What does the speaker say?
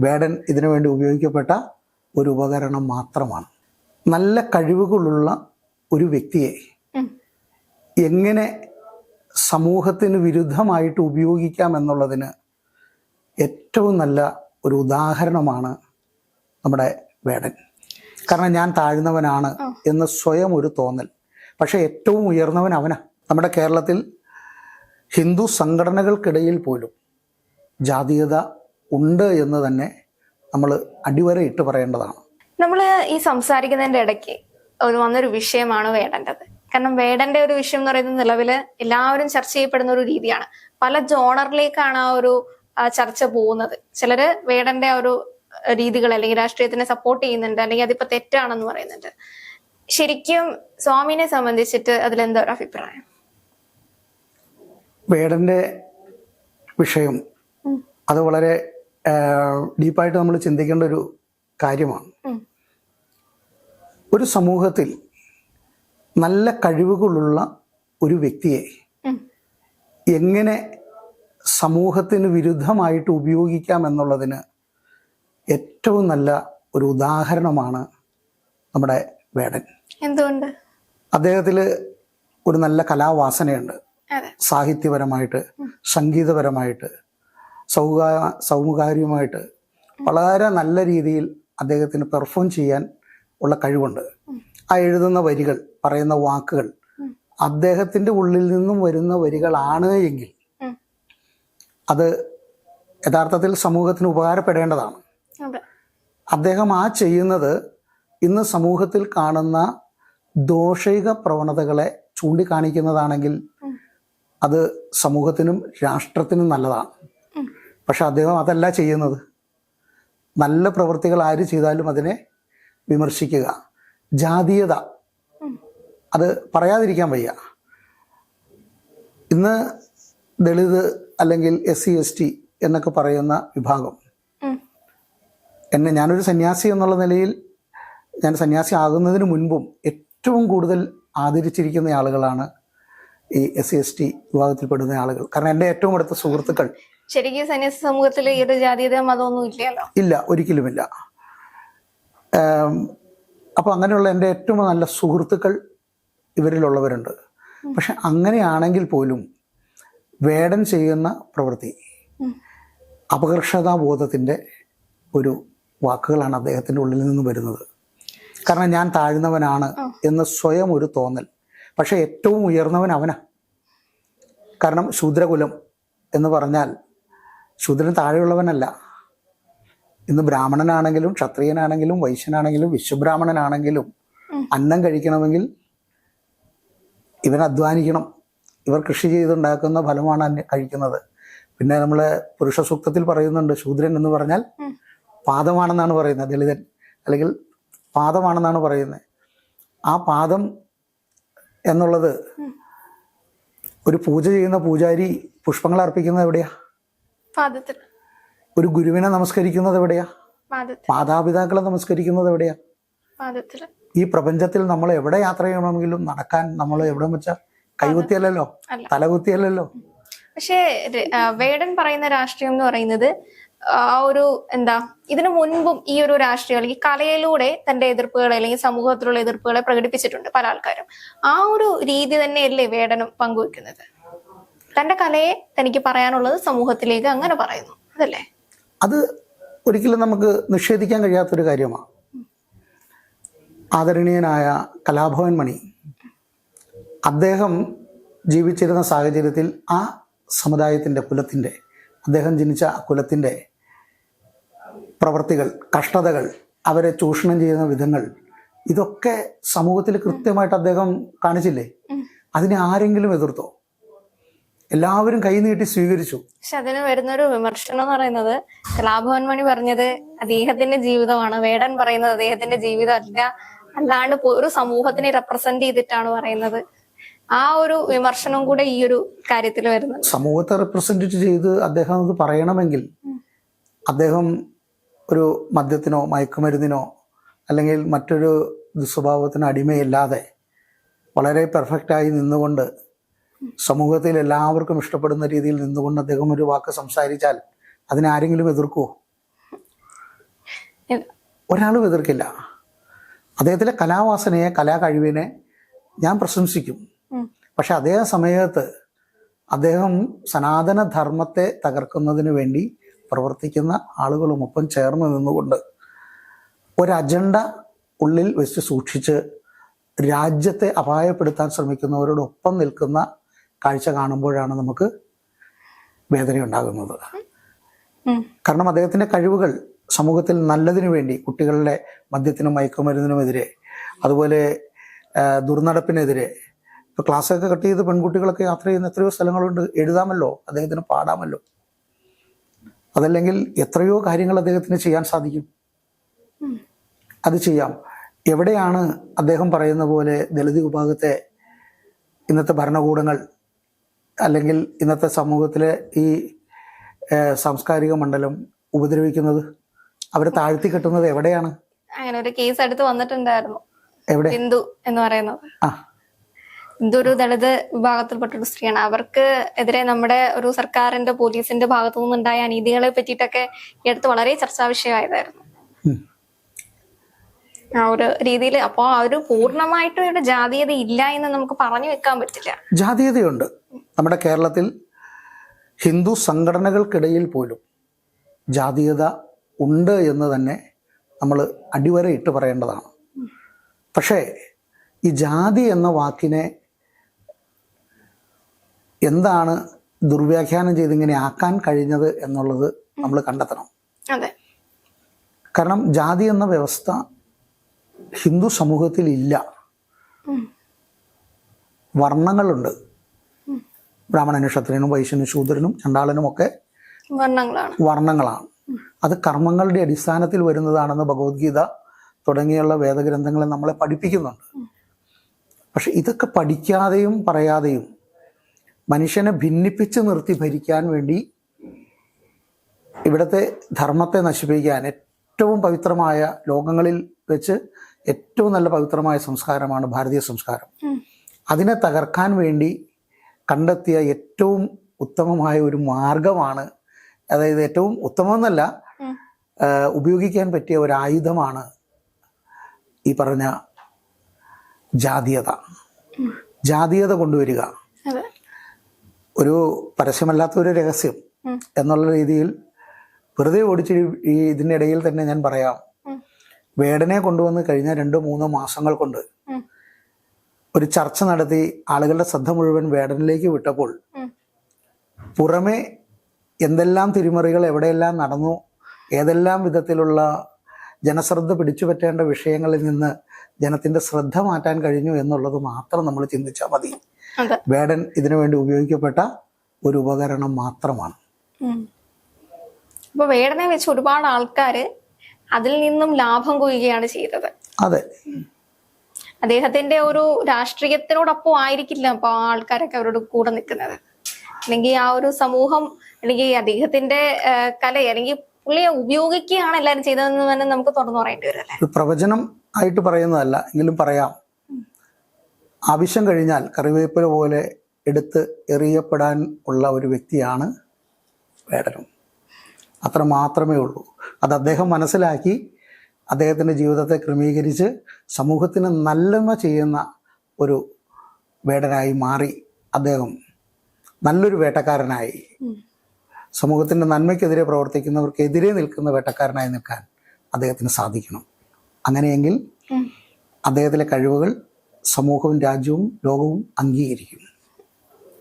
വേടൻ ഇതിനു വേണ്ടി ഉപയോഗിക്കപ്പെട്ട ഒരു ഉപകരണം മാത്രമാണ്. നല്ല കഴിവുകളുള്ള ഒരു വ്യക്തിയെ എങ്ങനെ സമൂഹത്തിന് വിരുദ്ധമായിട്ട് ഉപയോഗിക്കാം എന്നുള്ളതിന് ഏറ്റവും നല്ല ഒരു ഉദാഹരണമാണ് നമ്മുടെ വേടൻ. കാരണം ഞാൻ താഴ്ന്നവനാണ് എന്ന് സ്വയം ഒരു തോന്നൽ. പക്ഷേ ഏറ്റവും ഉയർന്നവൻ അവനാ. നമ്മുടെ കേരളത്തിൽ ഹിന്ദു സംഘടനകൾക്കിടയിൽ പോലും ജാതീയത ഉണ്ട് എന്ന് തന്നെ നമ്മൾ അടിവരയിട്ട് പറയേണ്ടതാണ്. നമ്മൾ ഈ സംസാരിക്കുന്നതിന്റെ ഇടയ്ക്ക് ഒരു വന്നൊരു വിഷയമാണ് വേടന്റത്. കാരണം വേടന്റെ ഒരു വിഷയം എന്ന് പറയുന്നത് നിലവിൽ എല്ലാവരും ചർച്ച ചെയ്യപ്പെടുന്ന ഒരു രീതിയാണ്. പല ജോണറിലേക്കാണ് ആ ഒരു ചർച്ച പോകുന്നത്. ചിലര് വേടന്റെ ആ ഒരു രീതികൾ അല്ലെങ്കിൽ രാഷ്ട്രീയത്തിനെ സപ്പോർട്ട് ചെയ്യുന്നുണ്ട് അല്ലെങ്കിൽ അതിപ്പോ തെറ്റാണെന്ന് പറയുന്നുണ്ട്. ശരിക്കും സ്വാമിനെ സംബന്ധിച്ചിട്ട് അതിലെന്താ ഒരു അഭിപ്രായം? വേടന്റെ വിഷയം അത് വളരെ ഡീപ്പായിട്ട് നമ്മൾ ചിന്തിക്കേണ്ട ഒരു കാര്യമാണ്. ഒരു സമൂഹത്തിൽ നല്ല കഴിവുകളുള്ള ഒരു വ്യക്തിയെ എങ്ങനെ സമൂഹത്തിന് വിരുദ്ധമായിട്ട് ഉപയോഗിക്കാം എന്നുള്ളതിന് ഏറ്റവും നല്ല ഒരു ഉദാഹരണമാണ് നമ്മുടെ വേടൻ. എന്തുകൊണ്ട്? അദ്ദേഹത്തിൽ ഒരു നല്ല കലാവാസനയുണ്ട്. സാഹിത്യപരമായിട്ട് സംഗീതപരമായിട്ട് സൗകാ സൗമുകാര്യമായിട്ട് വളരെ നല്ല രീതിയിൽ അദ്ദേഹത്തിന് പെർഫോം ചെയ്യാൻ ഉള്ള കഴിവുണ്ട് ആ എഴുതുന്ന വരികൾ പറയുന്ന വാക്കുകൾ അദ്ദേഹത്തിന്റെ ഉള്ളിൽ നിന്നും വരുന്ന വരികളാണ് എങ്കിൽ അത് യഥാർത്ഥത്തിൽ സമൂഹത്തിന് ഉപകാരപ്പെടേണ്ടതാണ് അദ്ദേഹം ആ ചെയ്യുന്നത് ഇന്ന് സമൂഹത്തിൽ കാണുന്ന ദോഷിക പ്രവണതകളെ ചൂണ്ടിക്കാണിക്കുന്നതാണെങ്കിൽ. അത് സമൂഹത്തിനും രാഷ്ട്രത്തിനും നല്ലതാണ്. പക്ഷെ അദ്ദേഹം അതല്ല ചെയ്യുന്നത്. നല്ല പ്രവൃത്തികൾ ആര് ചെയ്താലും അതിനെ വിമർശിക്കുക. ജാതീയത. അത് പറയാതിരിക്കാൻ വയ്യ. ഇന്ന് ദളിത് അല്ലെങ്കിൽ എസ് സി എസ് ടി എന്നൊക്കെ പറയുന്ന വിഭാഗം. എന്നെ ഞാനൊരു സന്യാസി എന്നുള്ള നിലയിൽ ഞാൻ സന്യാസി ആകുന്നതിന് മുൻപും ഏറ്റവും കൂടുതൽ ആദരിച്ചിരിക്കുന്ന ആളുകളാണ് ഈ എസ് സി എസ് ടി വിഭാഗത്തിൽപ്പെടുന്ന ആളുകൾ. കാരണം എന്റെ ഏറ്റവും അടുത്ത സുഹൃത്തുക്കൾ ശരിക്കും സന്യാസി സമൂഹത്തിൽ ഈ ഒരു ജാതീയത മതമൊന്നും ഇല്ലല്ലോ? ഇല്ല ഒരിക്കലുമില്ല. അപ്പോൾ അങ്ങനെയുള്ള എന്റെ ഏറ്റവും നല്ല സുഹൃത്തുക്കൾ ഇവരിലുള്ളവരുണ്ട്. പക്ഷെ അങ്ങനെയാണെങ്കിൽ പോലും വേടൻ ചെയ്യുന്ന പ്രവൃത്തി അപകർഷതാ അപകർഷതാബോധത്തിന്റെ ഒരു വാക്കുകളാണ് അദ്ദേഹത്തിന്റെ ഉള്ളിൽ നിന്ന് വരുന്നത്. കാരണം ഞാൻ താഴ്ന്നവനാണ് എന്ന് സ്വയം ഒരു തോന്നൽ. പക്ഷെ ഏറ്റവും ഉയർന്നവൻ അവനാ. കാരണം ശൂദ്രകുലം എന്ന് പറഞ്ഞാൽ ശൂദ്രൻ താഴെയുള്ളവനല്ല. ഇന്ന് ബ്രാഹ്മണനാണെങ്കിലും ക്ഷത്രിയനാണെങ്കിലും വൈശ്യനാണെങ്കിലും വിശ്വബ്രാഹ്മണനാണെങ്കിലും അന്നം കഴിക്കണമെങ്കിൽ ഇവൻ അധ്വാനിക്കണം. ഇവർ കൃഷി ചെയ്തുണ്ടാക്കുന്ന ഫലമാണ് കഴിക്കുന്നത്. പിന്നെ നമ്മൾ പുരുഷ സൂക്തത്തിൽ പറയുന്നുണ്ട് ശൂദ്രൻ എന്ന് പറഞ്ഞാൽ. പാദമാണെന്നാണ് പറയുന്നത് ദളിതൻ. അല്ലെങ്കിൽ പാദമാണെന്നാണ് പറയുന്നത്. ആ പാദം എന്നുള്ളത് ഒരു പൂജ ചെയ്യുന്ന പൂജാരി പുഷ്പങ്ങൾ അർപ്പിക്കുന്നത് എവിടെയാ? പാദത്തിൽ. ഒരു ഗുരുവിനെ നമസ്കരിക്കുന്നത് എവിടെയാ? മാതാപിതാക്കളെ നമസ്കരിക്കുന്നത് എവിടെയാ? ഈ പ്രപഞ്ചത്തിൽ നമ്മൾ എവിടെ യാത്ര ചെയ്യണമെങ്കിലും നടക്കാൻ നമ്മൾ എവിടെ വെച്ച? കൈകുത്തിയല്ലോ തലകുത്തിയല്ലോ പക്ഷേ വേടൻ പറയുന്ന രാഷ്ട്രീയം എന്ന് പറയുന്നത് ആ ഒരു എന്താ ഇതിനു മുൻപും ഈ ഒരു രാഷ്ട്രീയം അല്ലെങ്കിൽ കലയിലൂടെ തന്റെ എതിർപ്പുകളെ അല്ലെങ്കിൽ സമൂഹത്തിലുള്ള എതിർപ്പുകളെ പ്രകടിപ്പിച്ചിട്ടുണ്ട് പല ആൾക്കാരും. ആ ഒരു രീതി തന്നെയല്ലേ വേടനും പങ്കുവെക്കുന്നത്? തന്റെ കലയെ തനിക്ക് പറയാനുള്ളത് സമൂഹത്തിലേക്ക് അങ്ങനെ പറയുന്നു. അതല്ലേ? അത് ഒരിക്കലും നമുക്ക് നിഷേധിക്കാൻ കഴിയാത്തൊരു കാര്യമാണ് ആദരണീയനായ കലാഭവൻ മണി അദ്ദേഹം ജീവിച്ചിരുന്ന സാഹചര്യത്തിൽ ആ സമുദായത്തിന്റെ കുലത്തിന്റെ അദ്ദേഹം ജനിച്ച ആ കുലത്തിന്റെ പ്രവർത്തികൾ കഷ്ടതകൾ അവരെ ചൂഷണം ചെയ്യുന്ന വിധങ്ങൾ ഇതൊക്കെ സമൂഹത്തിൽ കൃത്യമായിട്ട് അദ്ദേഹം കാണിച്ചില്ലേ? അതിനെ ആരെങ്കിലും എതിർത്തോ? എല്ലാവരും കൈ നീട്ടി സ്വീകരിച്ചു. പക്ഷെ അതിന് വരുന്നൊരു വിമർശനം എന്ന് പറയുന്നത് കലാഭവൻ മണി പറഞ്ഞത് അദ്ദേഹത്തിന്റെ ജീവിതമാണ് വേടൻ പറയുന്നത് അദ്ദേഹത്തിന്റെ ജീവിതമല്ല അല്ലാണ്ട് ഒരു സമൂഹത്തിനെ റെപ്രസെന്റ് ചെയ്തിട്ടാണ് പറയുന്നത്. ആ ഒരു വിമർശനം കൂടെ ഈ ഒരു കാര്യത്തിൽ വരുന്നത് സമൂഹത്തെ റെപ്രസെന്റ് ചെയ്ത് അദ്ദേഹം അത് പറയണമെങ്കിൽ അദ്ദേഹം ഒരു മദ്യത്തിനോ മയക്കുമരുന്നിനോ അല്ലെങ്കിൽ മറ്റൊരു ദുസ്വഭാവത്തിനോ അടിമയില്ലാതെ വളരെ പെർഫെക്റ്റായി നിന്നുകൊണ്ട് സമൂഹത്തിൽ എല്ലാവർക്കും ഇഷ്ടപ്പെടുന്ന രീതിയിൽ നിന്നുകൊണ്ട് അദ്ദേഹം ഒരു വാക്ക് സംസാരിച്ചാൽ അതിനാരെങ്കിലും എതിർക്കുമോ ഒരാളും എതിർക്കില്ല. അദ്ദേഹത്തിലെ കലാവാസനയെ കലാകഴിവിനെ ഞാൻ പ്രശംസിക്കും. പക്ഷെ അതേ സമയത്ത് അദ്ദേഹം സനാതന ധർമ്മത്തെ തകർക്കുന്നതിന് വേണ്ടി പ്രവർത്തിക്കുന്ന ആളുകളുമൊപ്പം ചേർന്ന് നിന്നുകൊണ്ട് ഒരു അജണ്ട ഉള്ളിൽ വെച്ച് സൂക്ഷിച്ച് രാജ്യത്തെ അപായപ്പെടുത്താൻ ശ്രമിക്കുന്നവരോടൊപ്പം നിൽക്കുന്ന കാഴ്ച കാണുമ്പോഴാണ് നമുക്ക് വേദനയുണ്ടാകുന്നത്. ഉണ്ടാകുന്നത് കാരണം അദ്ദേഹത്തിന്റെ കഴിവുകൾ സമൂഹത്തിൽ നല്ലതിനു വേണ്ടി കുട്ടികളുടെ മദ്യത്തിനും മയക്കുമരുന്നിനുമെതിരെ അതുപോലെ ദുർനടപ്പിനെതിരെ ഇപ്പോൾ ക്ലാസ്സൊക്കെ കട്ട് ചെയ്ത് പെൺകുട്ടികളൊക്കെ യാത്ര ചെയ്യുന്ന എത്രയോ സ്ഥലങ്ങളുണ്ട്. എഴുതാമല്ലോ അദ്ദേഹത്തിന് പാടാമല്ലോ. അതല്ലെങ്കിൽ എത്രയോ കാര്യങ്ങൾ അദ്ദേഹത്തിന് ചെയ്യാൻ സാധിക്കും. അത് ചെയ്യാം. എവിടെയാണ് അദ്ദേഹം പറയുന്ന പോലെ ദളിത് വിഭാഗത്തെ ഇന്നത്തെ ഭരണകൂടങ്ങൾ അല്ലെങ്കിൽ ഇന്നത്തെ സമൂഹത്തിലെ ഈ സാംസ്കാരിക മണ്ഡലം ഉപദ്രവിക്കുന്നത്? അവരെ താഴ്ത്തി കെട്ടുന്നത് എവിടെയാണ്? അങ്ങനെ ഒരു കേസ് അടുത്ത് വന്നിട്ടുണ്ടായിരുന്നു. എവിടെ? ബിന്ദു എന്ന് പറയുന്നത്. ഹിന്ദു ഒരു ദളിത് വിഭാഗത്തിൽപ്പെട്ട ഒരു സ്ത്രീയാണ്. അവർക്ക് എതിരെ നമ്മുടെ ഒരു സർക്കാരിന്റെ പോലീസിന്റെ ഭാഗത്തു നിന്നുണ്ടായ അനീതികളെ പറ്റിയിട്ടൊക്കെ ഈ അടുത്ത് വളരെ ചർച്ചാ വിഷയമായതായിരുന്നു. ആ ഒരു രീതിയിൽ അപ്പോ ആ ഒരു പൂർണമായിട്ടും ഇവിടെ ജാതീയത ഇല്ല എന്ന് നമുക്ക് പറഞ്ഞു വെക്കാൻ പറ്റില്ല. ജാതീയതയുണ്ട്. നമ്മുടെ കേരളത്തിൽ ഹിന്ദു സംഘടനകൾക്കിടയിൽ പോലും ജാതീയത ഉണ്ട് എന്ന് തന്നെ നമ്മൾ അടിവരയിട്ട് പറയേണ്ടതാണ്. പക്ഷേ ഈ ജാതി എന്ന വാക്കിനെ എന്താണ് ദുർവ്യാഖ്യാനം ചെയ്ത് ഇങ്ങനെ ആക്കാൻ കഴിഞ്ഞത് എന്നുള്ളത് നമ്മൾ കണ്ടെത്തണം. കാരണം ജാതി എന്ന വ്യവസ്ഥ ഹിന്ദു സമൂഹത്തിൽ ഇല്ല. വർണങ്ങളുണ്ട്. ബ്രാഹ്മണനും ക്ഷത്രിയനും വൈശ്യനും ശൂദ്രനും ചണ്ടാളനും ഒക്കെ വർണങ്ങളാണ്. വർണങ്ങളാണ്. അത് കർമ്മങ്ങളുടെ അടിസ്ഥാനത്തിൽ വരുന്നതാണെന്ന് ഭഗവത്ഗീത തുടങ്ങിയുള്ള വേദഗ്രന്ഥങ്ങളെ നമ്മളെ പഠിപ്പിക്കുന്നുണ്ട്. പക്ഷെ ഇതൊക്കെ പഠിക്കാതെയും പറയാതെയും മനുഷ്യനെ ഭിന്നിപ്പിച്ച് നിർത്തി ഭരിക്കാൻ വേണ്ടി ഇവിടുത്തെ ധർമ്മത്തെ നശിപ്പിക്കാൻ ഏറ്റവും പവിത്രമായ ലോകങ്ങളിൽ വെച്ച് ഏറ്റവും നല്ല പവിത്രമായ സംസ്കാരമാണ് ഭാരതീയ സംസ്കാരം. അതിനെ തകർക്കാൻ വേണ്ടി കണ്ടെത്തിയ ഏറ്റവും ഉത്തമമായ ഒരു മാർഗമാണ് അതായത് ഏറ്റവും ഉത്തമമെന്നല്ല എന്നല്ല ഉപയോഗിക്കാൻ പറ്റിയ ഒരു ആയുധമാണ് ഈ പറഞ്ഞ ജാതീയത. ജാതീയത കൊണ്ടുവരിക. ഒരു പരസ്യമല്ലാത്ത ഒരു രഹസ്യം എന്നുള്ള രീതിയിൽ വെറുതെ ഓടിച്ച് ഈ ഇതിനിടയിൽ ഇടയിൽ തന്നെ ഞാൻ പറയാം. വേടനെ കൊണ്ടുവന്ന് കഴിഞ്ഞ രണ്ടോ മൂന്ന് മാസങ്ങൾ കൊണ്ട്. ഒരു ചർച്ച നടത്തി ആളുകളുടെ ശ്രദ്ധ മുഴുവൻ വേടനിലേക്ക് വിട്ടപ്പോൾ. പുറമെ എന്തെല്ലാം തിരിമറികൾ എവിടെയെല്ലാം നടന്നു ഏതെല്ലാം വിധത്തിലുള്ള ജനശ്രദ്ധ പിടിച്ചുപറ്റേണ്ട വിഷയങ്ങളിൽ നിന്ന് ജനത്തിന്റെ ശ്രദ്ധ മാറ്റാൻ കഴിഞ്ഞു എന്നുള്ളത് മാത്രം നമ്മൾ ചിന്തിച്ചാൽ മതി. വേടൻ ഇതിനു വേണ്ടി ഉപയോഗിക്കപ്പെട്ട ഒരു ഉപകരണം മാത്രമാണ്. അപ്പൊ വേടനെ വെച്ച് ഒരുപാട് ആൾക്കാര് അതിൽ നിന്നും ലാഭം കൊയ്യുകയാണ് ചെയ്തത്. അതെ. അദ്ദേഹത്തിന്റെ ഒരു രാഷ്ട്രീയത്തിനോടൊപ്പം ആയിരിക്കില്ല അപ്പൊ ആൾക്കാരൊക്കെ അവരോട് കൂടെ നിൽക്കുന്നത്. അല്ലെങ്കിൽ ആ ഒരു സമൂഹം അല്ലെങ്കിൽ അദ്ദേഹത്തിന്റെ കല അല്ലെങ്കിൽ പുള്ളിയെ ഉപയോഗിക്കുകയാണ് എല്ലാവരും ചെയ്തതെന്ന് തന്നെ നമുക്ക് തുറന്നു പറയേണ്ടി വരും പ്രവചനം ആയിട്ട് പറയുന്നതല്ല എങ്കിലും പറയാം. ആവശ്യം കഴിഞ്ഞാൽ കറിവേപ്പില പോലെ എടുത്ത് എറിയപ്പെടാൻ ഉള്ള ഒരു വ്യക്തിയാണ് വേടനും അത്ര മാത്രമേ ഉള്ളൂ. അത് അദ്ദേഹം മനസ്സിലാക്കി അദ്ദേഹത്തിന്റെ ജീവിതത്തെ ക്രമീകരിച്ച് സമൂഹത്തിന് നല്ലമ ചെയ്യുന്ന ഒരു വേടനായി മാറി അദ്ദേഹം നല്ലൊരു വേട്ടക്കാരനായി. സമൂഹത്തിന്റെ നന്മയ്ക്കെതിരെ പ്രവർത്തിക്കുന്നവർക്കെതിരെ നിൽക്കുന്ന വേട്ടക്കാരനായി നിൽക്കാൻ അദ്ദേഹത്തിന് സാധിക്കണം. അങ്ങനെയെങ്കിൽ അദ്ദേഹത്തിലെ കഴിവുകൾ സമൂഹവും രാജ്യവും ലോകവും അംഗീകരിക്കും.